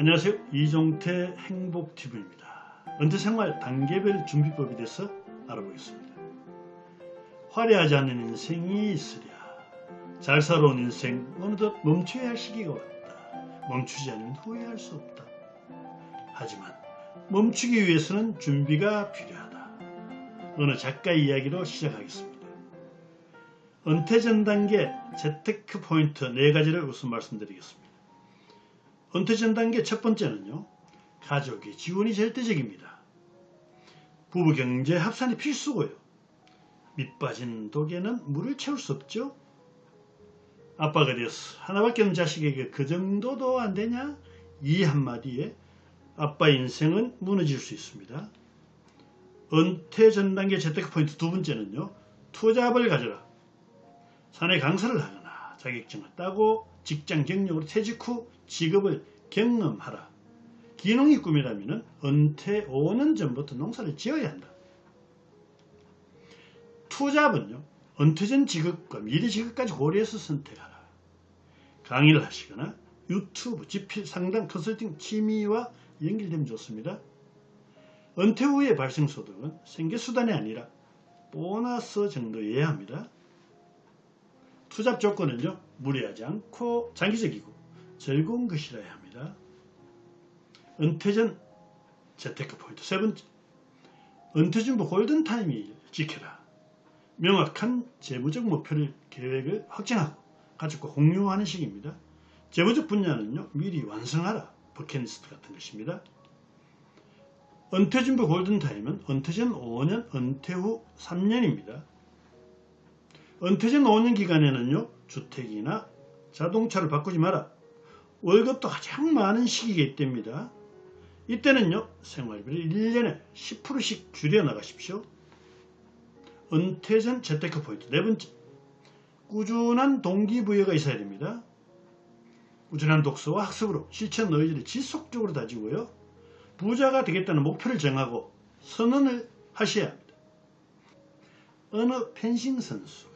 안녕하세요. 이종태 행복TV입니다. 은퇴생활 단계별 준비법에 대해서 알아보겠습니다. 화려하지 않은 인생이 있으랴. 잘 살아온 인생 어느덧 멈춰야 할 시기가 왔다. 멈추지 않으면 후회할 수 없다. 하지만 멈추기 위해서는 준비가 필요하다. 어느 작가의 이야기로 시작하겠습니다. 은퇴 전 단계 재테크 포인트 4가지를 우선 말씀드리겠습니다. 은퇴 전 단계 첫 번째는요. 가족의 지원이 절대적입니다. 부부 경제 합산이 필수고요. 밑 빠진 독에는 물을 채울 수 없죠. 아빠가 되어서 하나밖에 없는 자식에게 그 정도도 안 되냐? 이 한마디에 아빠 인생은 무너질 수 있습니다. 은퇴 전 단계 재테크 포인트 두 번째는요. 투잡을 가져라. 사내 강사를 하거나 자격증을 따고 직장 경력으로 퇴직 후 직업을 경험하라. 기농이 꿈이라면 은퇴 5년 전부터 농사를 지어야 한다. 투잡은요. 은퇴 전 직업과 미래 직업까지 고려해서 선택하라. 강의를 하시거나 유튜브, 집필, 상담, 컨설팅, 취미와 연결되면 좋습니다. 은퇴 후의 발생소득은 생계수단이 아니라 보너스 정도여야 합니다. 투잡 조건은요. 무리하지 않고 장기적이고 즐거운 것이라야 합니다. 은퇴 전 재테크 포인트 세 번째 은퇴 준부 골든타임이 지켜라. 명확한 재무적 목표를 계획을 확정하고 가족과 공유하는 시기입니다. 재무적 분야는요. 미리 완성하라. 버킷리스트 같은 것입니다. 은퇴 준비 골든타임은 은퇴 전 5년, 은퇴 후 3년입니다. 은퇴 전 5년 기간에는요. 주택이나 자동차를 바꾸지 마라. 월급도 가장 많은 시기가 됩니다. 이때는요. 생활비를 1년에 10%씩 줄여 나가십시오. 은퇴 전 재테크 포인트 네 번째. 꾸준한 동기부여가 있어야 됩니다. 꾸준한 독서와 학습으로 실천 의지를 지속적으로 다지고요. 부자가 되겠다는 목표를 정하고 선언을 하셔야 합니다. 어느 펜싱 선수가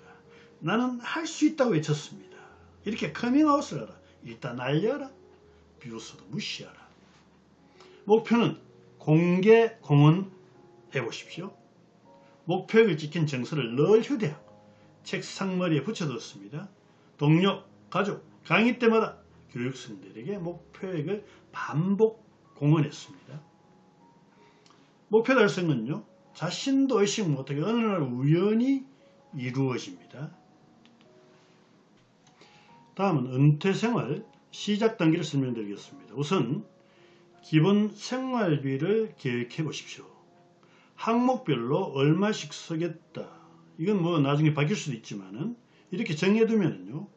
나는 할 수 있다고 외쳤습니다. 이렇게 커밍아웃을 하라. 일단 알려라. 비로소도 무시하라. 목표는 공개 공헌 해 보십시오. 목표액을 지킨 정서를 늘 휴대하고 책상머리에 붙여뒀습니다. 동료, 가족, 강의 때마다 교육생들에게 목표액을 반복 공헌했습니다. 목표 달성은요. 자신도 의식 못하게 어느 날 우연히 이루어집니다. 다음은 은퇴생활 시작 단계를 설명드리겠습니다. 우선 기본 생활비를 계획해 보십시오. 항목별로 얼마씩 쓰겠다. 이건 뭐 나중에 바뀔 수도 있지만은 이렇게 정해두면요.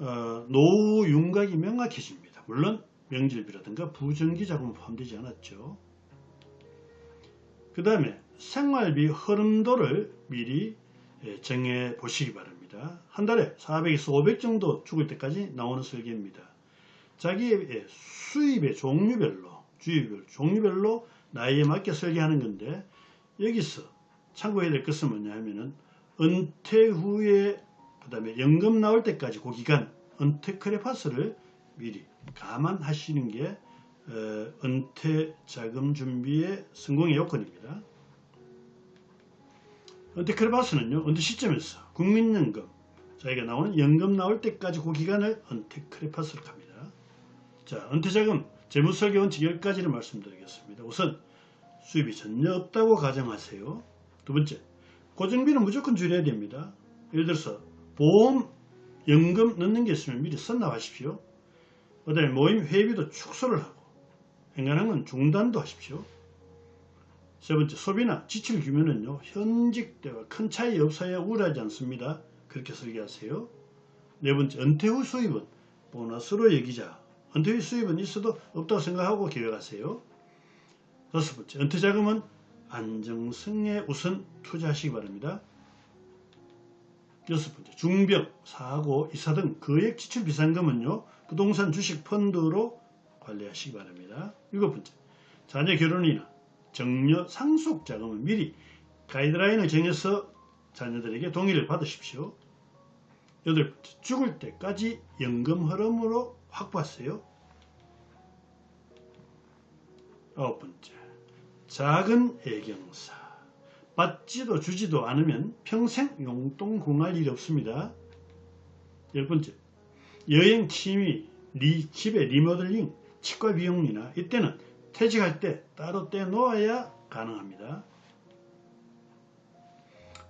어, 노후 윤곽이 명확해집니다. 물론 명질비라든가 부정기 자금은 포함되지 않았죠. 그 다음에 생활비 흐름도를 미리 예, 정해 보시기 바랍니다. 한 달에 400에서 500 정도 죽을 때까지 나오는 설계입니다. 자기의 수입의 종류별로, 주입별 종류별로 나이에 맞게 설계하는 건데 여기서 참고해야 될 것은 뭐냐 하면은 은퇴 후에 그 다음에 연금 나올 때까지 그 기간 은퇴 크레파스를 미리 감안하시는 게 어, 은퇴 자금 준비의 성공의 요건입니다. 은퇴 크레파스는요 은퇴 시점에서 국민연금 자기가 나오는 연금 나올 때까지 그 기간을 은퇴 크레파스로 갑니다. 자 은퇴자금 재무설계 원칙 10가지를 말씀드리겠습니다. 우선 수입이 전혀 없다고 가정하세요. 두 번째 고정비는 무조건 줄여야 됩니다. 예를 들어서 보험, 연금 넣는 게 있으면 미리 선납하십시오. 그 다음에 모임 회비도 축소를 하고 행간한 중단도 하십시오. 세 번째 소비나 지출 규모는요 현직 때와 큰 차이 없어야 우울하지 않습니다. 그렇게 설계하세요. 네 번째 은퇴 후 수입은 보너스로 여기자. 은퇴 후 수입은 있어도 없다고 생각하고 계획하세요. 다섯 번째 은퇴 자금은 안정성에 우선 투자하시기 바랍니다. 여섯 번째 중병, 사고, 이사 등 거액 지출 비상금은요 부동산 주식 펀드로 관리하시기 바랍니다. 일곱 번째 자녀 결혼이나 정려 상속 자금은 미리 가이드라인을 정해서 자녀들에게 동의를 받으십시오. 여덟 번째 죽을 때까지 연금 흐름으로 확보하세요. 아홉 번째, 작은 애경사. 받지도 주지도 않으면 평생 용돈 공할 일이 없습니다. 열 번째, 여행 취미, 리, 집에 리모델링, 치과 비용이나 이때는 퇴직할 때 따로 떼놓아야 가능합니다.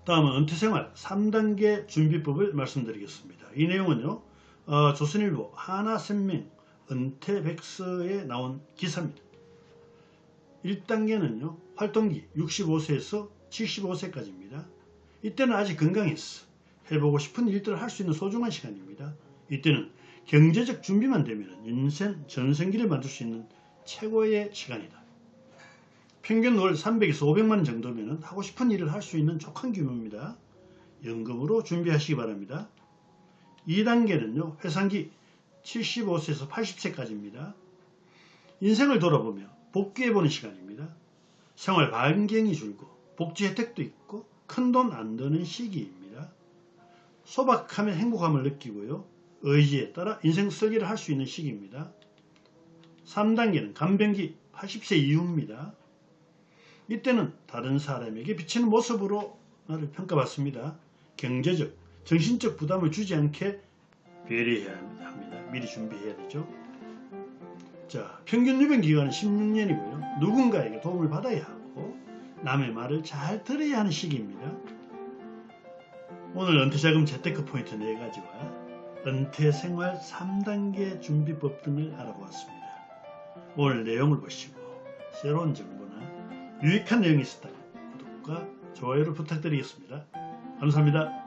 다음은 은퇴생활 3단계 준비법을 말씀드리겠습니다. 이 내용은요, 어, 조선일보 하나생명 은퇴백서에 나온 기사입니다. 1단계는요, 활동기 65세에서 75세까지입니다. 이때는 아직 건강했어. 해보고 싶은 일들을 할 수 있는 소중한 시간입니다. 이때는 경제적 준비만 되면 인생 전생기를 만들 수 있는 최고의 시간이다. 평균 월 300에서 500만 원 정도면 하고 싶은 일을 할 수 있는 족한 규모입니다. 연금으로 준비하시기 바랍니다. 2단계는요, 회상기 75세에서 80세까지입니다. 인생을 돌아보며 복귀해보는 시간입니다. 생활 반경이 줄고 복지 혜택도 있고 큰 돈 안 드는 시기입니다. 소박하면 행복함을 느끼고요. 의지에 따라 인생 설계를 할 수 있는 시기입니다. 3단계는 간병기 80세 이후입니다. 이때는 다른 사람에게 비치는 모습으로 나를 평가받습니다. 경제적, 정신적 부담을 주지 않게 배려해야 합니다. 미리 준비해야 되죠. 자, 평균 유병 기간은 16년이고요. 누군가에게 도움을 받아야 하고 남의 말을 잘 들어야 하는 시기입니다. 오늘 은퇴자금 재테크 포인트 4가지와 은퇴생활 3단계 준비법 등을 알아보았습니다. 오늘 내용을 보시고 새로운 정보나 유익한 내용이 있었다면 구독과 좋아요를 부탁드리겠습니다. 감사합니다.